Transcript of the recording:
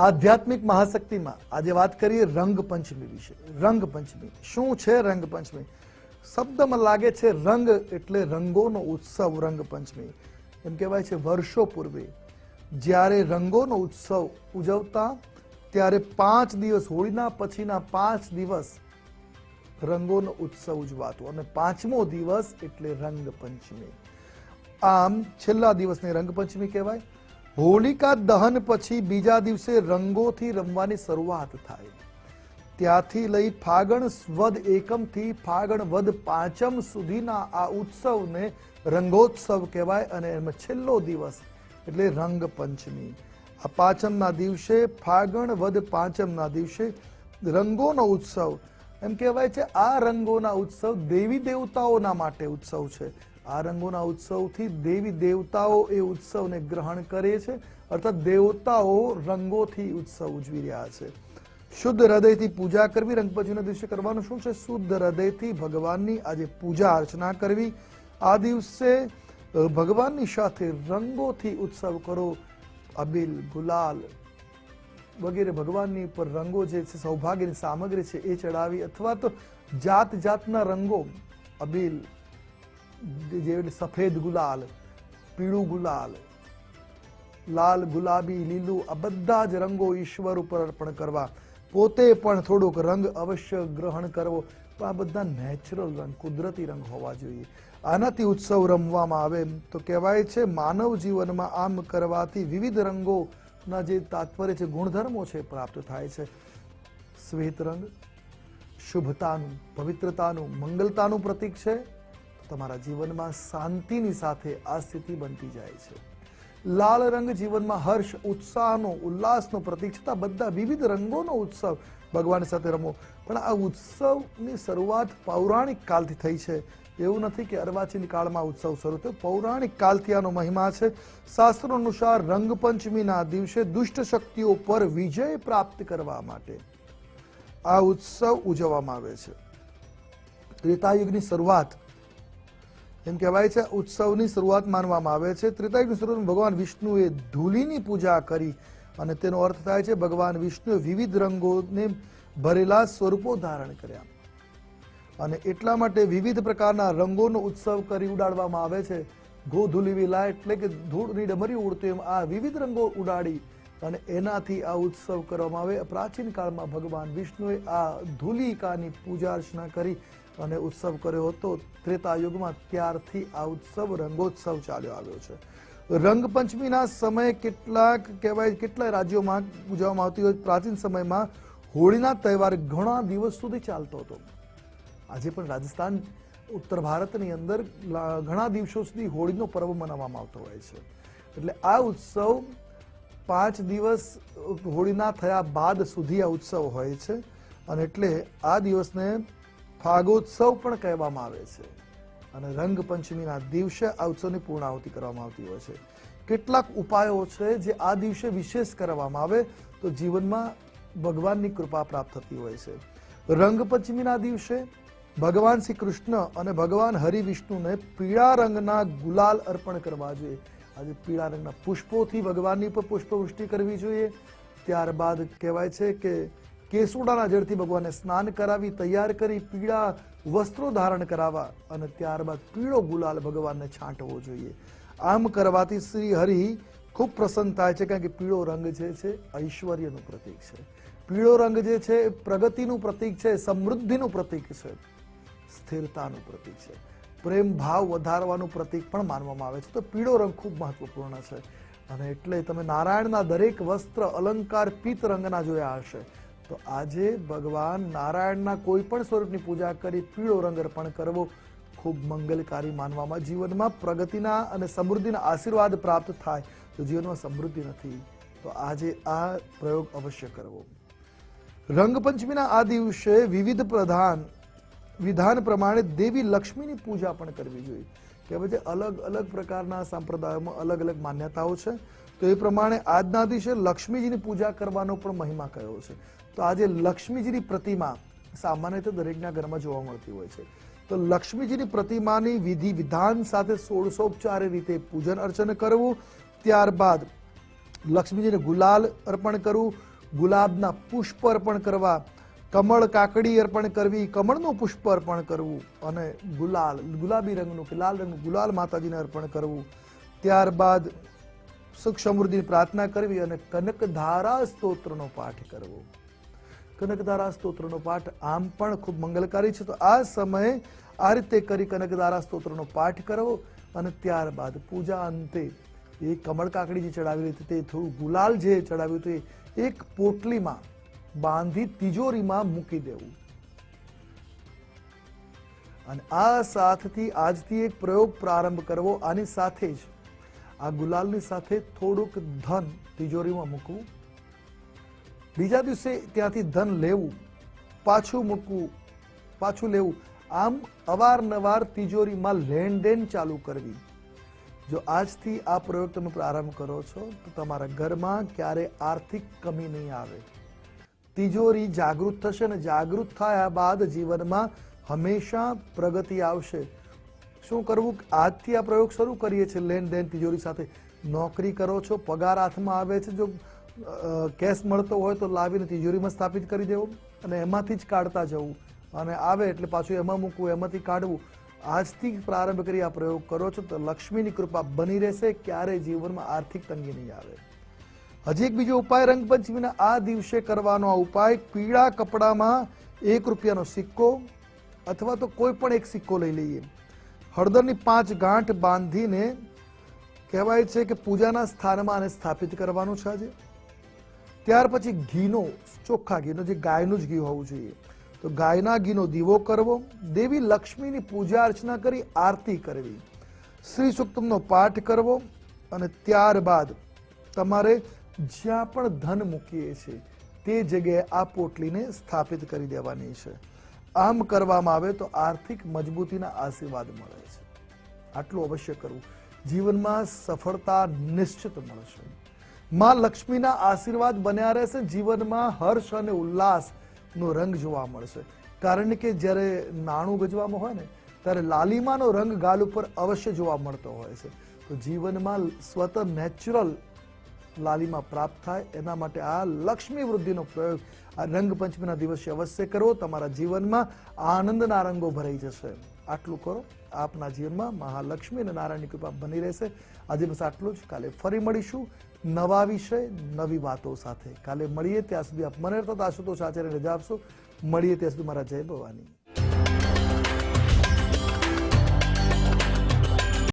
આધ્યાત્મિક મહાશક્તિમાં આજે વાત કરીએ રંગપંચમી વિશે. રંગપંચમી. શું છે રંગપંચમી? શબ્દમાં લાગે છે રંગ એટલે રંગોનો ઉત્સવ રંગપંચમી. એમ કહેવાય છે વર્ષો પૂર્વે. જ્યારે રંગોનો ઉત્સવ ઉજવતા, ત્યારે પાંચ દિવસ હોળીના પછીના પાંચ દિવસ રંગોનો ઉત્સવ ઉજવાતો અને પાંચમો દિવસ એટલે રંગપંચમી. આમ છેલ્લા દિવસને રંગપંચમી કહેવાય. હોલિકા દહન પછી બીજા દિવસે રંગોથી રમવાની શરૂઆત થાય. ત્યાંથી લઈ ફાગણ વદ એકમથી ફાગણ વદ પાંચમ સુધીના આ ઉત્સવને રંગોત્સવ કહેવાય અને એમાં છેલ્લો દિવસ એટલે રંગ પંચમી આ પાંચમના દિવસે, ફાગણ વદ પાંચમના દિવસે રંગોનો ઉત્સવ. એમ કહેવાય છે, આ રંગોના ઉત્સવ દેવી દેવતાઓના માટે ઉત્સવ છે. આ રંગોના ઉત્સવથી દેવી દેવતાઓ એ ઉત્સવને ગ્રહણ કરે છે, અર્થાત દેવતાઓ રંગોથી ઉત્સવ ઉજવી રહ્યા છે. શુદ્ધ હૃદયથી પૂજા કરવી, રંગપંચમીના દિવસે કરવાનું શું છે? શુદ્ધ હૃદયથી ભગવાનની આજે પૂજા અર્ચના કરવી. આ દિવસે ભગવાનની સાથે રંગોથી ઉત્સવ કરો. અબિલ, ગુલાલ વગેરે ભગવાનની ઉપર રંગો જે છે, સૌભાગ્યની સામગ્રી છે, એ ચડાવી અથવા તો જાત જાતના રંગો, અબિલ જે સફેદ ગુલાલ, પીળું ગુલાલ, લાલ ગુલાબી, લીલું, આ બધા જ રંગો ઈશ્વર ઉપર અર્પણ કરવા. પોતે પણ થોડોક રંગ અવશ્ય ગ્રહણ કરવો. પણ આ બધા નેચરલ રંગ, કુદરતી રંગ હોવા જોઈએ. આનાથી ઉત્સવ રમવામાં આવે તો કહેવાય છે, માનવ જીવનમાં આમ કરવાથી વિવિધ રંગોના જે તાત્પર્ય છે, ગુણધર્મો છે પ્રાપ્ત થાય છે. શ્વેત રંગ શુભતાનું, પવિત્રતાનું, મંગલતાનું પ્રતીક છે. તમારા જીવનમાં શાંતિની સાથે આ સ્થિતિ બનતી જાય છે. લાલ રંગ જીવનમાં હર્ષ, ઉત્સાહનો, ઉલ્લાસનો પ્રતીક છતાં બધા વિવિધ રંગોનો ઉત્સવ ભગવાન સાથે રમો. પણ આ ઉત્સવની શરૂઆત પૌરાણિક કાલથી થઈ છે. એવું નથી કે અર્વાચીન કાળમાં ઉત્સવ શરૂ થયો. પૌરાણિક કાલથી આનો મહિમા છે. શાસ્ત્રો અનુસાર રંગપંચમીના દિવસે દુષ્ટ શક્તિઓ પર વિજય પ્રાપ્ત કરવા માટે આ ઉત્સવ ઉજવવામાં આવે છે. ત્રેતાયુગની શરૂઆત એમ કહેવાય છે, ઉત્સવની શરૂઆત માનવામાં આવે છે. ત્રેતાયુગની શરૂઆત ભગવાન વિષ્ણુએ ધૂલીની પૂજા કરી અને તેનો અર્થ થાય છે, ભગવાન વિષ્ણુએ વિવિધ રંગોને ભરેલા સ્વરૂપો ધારણ કર્યા. અને એટલા માટે વિવિધ પ્રકારના રંગોનો ઉત્સવ કરી ઉડાડવામાં આવે છે. ગોધુલી વિલા એટલે કે ધૂળની ડમરી ઉડતી એમ આ વિવિધ રંગો ઉડાડી અને એનાથી આ ઉત્સવ કરવામાં આવે. પ્રાચીન કાળમાં ભગવાન વિષ્ણુએ આ ધૂલિકાની પૂજા અર્ચના કરી અને ઉત્સવ કર્યો હતો. ત્રેતા યુગમાં ત્યારથી આ ઉત્સવ રંગોત્સવ ચાલ્યો આવ્યો છે. રંગપંચમીના સમયે કેટલાક કહેવાય કેટલાય રાજ્યોમાં ઉજવવામાં આવતી હોય. પ્રાચીન સમયમાં હોળીના તહેવાર ઘણા દિવસ સુધી ચાલતો હતો. આજે પણ રાજસ્થાન, ઉત્તર ભારતની અંદર ઘણા દિવસો સુધી હોળીનો પર્વ મનાવવામાં આવતો હોય છે. એટલે આ ઉત્સવ પાંચ દિવસ હોળીના થયા બાદ સુધી આ ઉત્સવ હોય છે. અને એટલે આ દિવસને ફાગોત્સવ પણ કહેવામાં આવે છે. અને રંગપંચમીના દિવસે આ ઉત્સવની પૂર્ણાહુતિ કરવામાં આવતી હોય છે. કેટલાક ઉપાયો છે જે આ દિવસે વિશેષ કરવામાં આવે તો જીવનમાં ભગવાનની કૃપા પ્રાપ્ત થતી હોય છે. રંગપંચમીના દિવસે ભગવાન શ્રી કૃષ્ણ અને ભગવાન હરિ વિષ્ણુને પીળા રંગના ગુલાલ અર્પણ કરવા જોઈએ. આજે પીળા રંગના પુષ્પોથી ભગવાનની ઉપર પુષ્પવૃષ્ટિ કરવી જોઈએ. ત્યારબાદ કહેવાય છે કે કેસુડાના જળથી ભગવાનને સ્નાન કરાવી, તૈયાર કરી પીળા વસ્ત્રો ધારણ કરાવવા અને ત્યારબાદ પીળો ગુલાલ ભગવાનને છાંટવો જોઈએ. આમ કરવાથી શ્રી હરિ ખૂબ પ્રસન્ન થાય છે કારણ કે પીળો રંગ જે છે, ઐશ્વર્યનું પ્રતીક છે. પીળો રંગ જે છે, પ્રગતિનું પ્રતીક છે, સમૃદ્ધિનું પ્રતીક છે, સ્થિરતાનું પ્રતીક છે. પ્રેમ ભાવ વધારવાનું પ્રતીક પણ માનવામાં આવે છે. તો પીળો રંગ ખૂબ મહત્વપૂર્ણ છે. અને એટલે તમે નારાયણના દરેક વસ્ત્ર અલંકાર પિત્ત રંગના જોયા હશે. તો આજે ભગવાન નારાયણના કોઈ પણ સ્વરૂપની પૂજા કરી પીળો રંગ અર્પણ કરવો ખૂબ મંગલકારી માનવામાં જીવનમાં પ્રગતિના અને સમૃદ્ધિના આશીર્વાદ પ્રાપ્ત થાય, તો જીવનમાં સમૃદ્ધિ નથી. તો આજે આ પ્રયોગ અવશ્ય કરવો. રંગપંચમીના આ દિવસે વિવિધ પ્રધાન, વિધાન પ્રમાણે દેવી લક્ષ્મીની પૂજા પણ કરવી જોઈએ. કહેવાય છે અલગ અલગ પ્રકારના સંપ્રદાયોમાં અલગ અલગ માન્યતાઓ છે. તો એ પ્રમાણે આજના દિવસે લક્ષ્મીજીની પૂજા કરવાનો પણ મહિમા કયો છે. તો આજે લક્ષ્મીજીની પ્રતિમા સામાન્ય રીતે દરેકના ઘરમાં જોવા મળતી હોય છે. તો લક્ષ્મીજીની પ્રતિમાની વિધિ વિધાન સાથે સોળસોપચાર રીતે પૂજન અર્ચન કરવું, ત્યારબાદ લક્ષ્મીજીને ગુલાલ અર્પણ કરવું, ગુલાબના પુષ્પ અર્પણ કરવા, કમળ કાકડી અર્પણ કરવી, કમળનું પુષ્પ અર્પણ કરવું અને ગુલાલ, ગુલાબી રંગનું કે લાલ રંગનું ગુલાલ માતાજીને અર્પણ કરવું. ત્યારબાદ સુખ સમૃદ્ધિની પ્રાર્થના કરવી અને કનકધારા સ્તોત્રનો પાઠ કરવો. કનકધારા સ્તોત્રનો પાઠ આમ પણ ખૂબ મંગલકારી છે. તો આ સમયે આ રીતે કરી કનકદારા સ્તોત્રનો પાઠ કરવો અને ત્યારબાદ પૂજા અંતે એ કમળ કાકડી જે ચડાવેલી હતી તે થોડું ગુલાલ જે ચડાવ્યું હતું એક પોટલીમાં બાંધી તિજોરીમાં મૂકી દેવું. અને આ સાથથી આજથી એક પ્રયોગ પ્રારંભ કરવો. આની સાથે જ આ ગુલાલની સાથે થોડુંક ધન તિજોરીમાં મૂકવું. બીજા દિવસે ત્યાંથી ધન લેવું, પાછું મૂકવું, પાછું લેવું, આમ અવારનવાર તિજોરીમાં લેણ દેણ ચાલુ કરવી. જો આજથી આ પ્રયોગ તમે પ્રારંભ કરો છો, તો તમારા ઘરમાં ક્યારે આર્થિક કમી નહીં આવે. તિજોરી જાગૃત થશે અને જાગૃત થયા બાદ જીવનમાં હંમેશા પ્રગતિ આવશે. શું કરવું? આજથી આ પ્રયોગ શરૂ કરીએ છીએ. લેણ દેણ તિજોરી સાથે નોકરી કરો છો, પગાર હાથમાં આવે છે. જો કેશ મળતો હોય તો લાવીને તિજોરીમાં સ્થાપિત કરી દેવો અને એમાંથી જ કાઢતા જવું. અને આવે એટલે પાછું એમાં મૂકવું, એમાંથી કાઢવું. આજથી પ્રારંભ કરી આ પ્રયોગ કરો છો તો લક્ષ્મીની કૃપા બની રહેશે, ક્યારેય જીવનમાં આર્થિક તંગી નહીં આવે. હજી એક બીજો ઉપાય રંગપંચમીના આ દિવસે કરવાનો આ ઉપાય, પીળા કપડામાં એક રૂપિયાનો સિક્કો અથવા તો કોઈ પણ એક સિક્કો લઈ લઈએ. હળદરની પાંચ ગાંઠ બાંધીને કહેવાય છે કે પૂજાના સ્થાનમાં આને સ્થાપિત કરવાનું છે આજે. ત્યાર પછી ઘીનો, ચોખ્ખા ઘીનો, જે ગાયનું જ ઘી હોવું જોઈએ. તો ગાયના ઘીનો દીવો કરવો, દેવી લક્ષ્મીની પૂજા અર્ચના કરી આરતી કરવી. શ્રી સુક્તમનો પાઠ કરવો અને ત્યારબાદ તમારે જ્યાં પણ ધન મૂકીએ છીએ, તે જગ્યાએ આ પોટલીને સ્થાપિત કરી દેવાની છે. આમ કરવામાં આવે તો આર્થિક મજબૂતીના આશીર્વાદ મળે છે. આટલું અવશ્ય કરવું. જીવનમાં સફળતા નિશ્ચિત મળશે. માં લક્ષ્મીના આશીર્વાદ બન્યા રહેશે, જીવનમાં હર્ષ અને ઉલ્લાસનો રંગ જોવા મળશે. કારણ કે જ્યારે નાણું ગજવામાં હોય ને, ત્યારે લાલિમાનો રંગ ગાલ ઉપર અવશ્ય જોવા મળતો હોય છે. તો જીવનમાં સ્વતઃ નેચરલ લાલિમા પ્રાપ્ત થાય, એના માટે આ લક્ષ્મી વૃદ્ધિનો પ્રયોગ આ રંગપંચમીના દિવસે અવશ્ય કરવો. તમારા જીવનમાં આનંદના રંગો ભરાઈ જશે. આટલું કરો. આપના જીવનમાં મહાલક્ષ્મી અને નારાયણની કૃપા બની રહેશે. આજે બસ આટલું જ. કાલે ફરી મળીશું નવા વિષય, નવી વાતો સાથે. કાલે મળીએ ત્યાં સુધી આપ મને તો આશુતોષ આચાર્ય રજા આપશો. મળીએ ત્યાં સુધી મારા જય ભવાની.